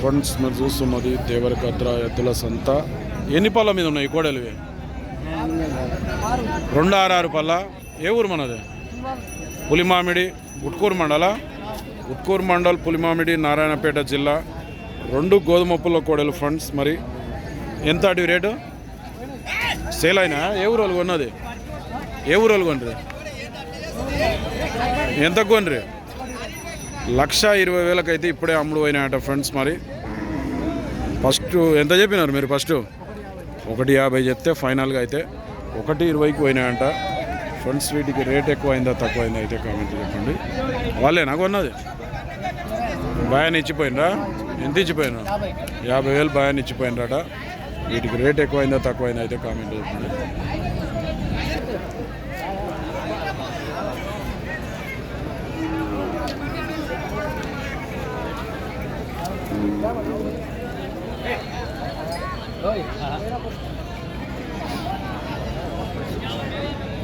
Friends మీరు చూస్తున్నది దేవరకద్ర ఎద్దుల సంత. ఎన్ని పళ్ళ మీద ఉన్నాయి ఈ కోడలు ఇవి రెండు ఆరు పళ్ళ. ఏ ఊరు మనది? పులిమామిడి ఉట్కూరు మండల. ఉట్కూరు మండల్ పులిమామిడి నారాయణపేట జిల్లా. రెండు గోధుమ పుల్ల కోడలు ఫ్రెండ్స్ మరి ఎంత అటు రేటు? సేల్ అయినా ఏ ఊరు వాళ్ళు కొన్నది? ఏ ఊరు వాళ్ళు కొనరు ఎంత కొనరు లక్ష ఇరవై వేలకైతే ఇప్పుడే అమ్ముడు పోయినాయట ఫ్రెండ్స్ మరి. ఫస్ట్ ఎంత చెప్పినారు మీరు ఫస్ట్ ఒకటి యాభై చెప్తే ఫైనల్గా అయితే ఒకటి ఇరవైకి పోయినాయంట. ఫ్రెండ్స్ వీటికి రేట్ ఎక్కువైందా తక్కువైందా తక్కువ అయితే కామెంట్ చెప్పండి. వాళ్ళే నాకు ఉన్నది భయాన్ని ఇచ్చిపోయినరా? ఎంత ఇచ్చిపోయినా యాభై వేలు భయాన్ని ఇచ్చిపోయినరాట. వీటికి రేట్ ఎక్కువ అయిందా తక్కువ అయితే కామెంట్ చెప్పండి. Hoy. Ah.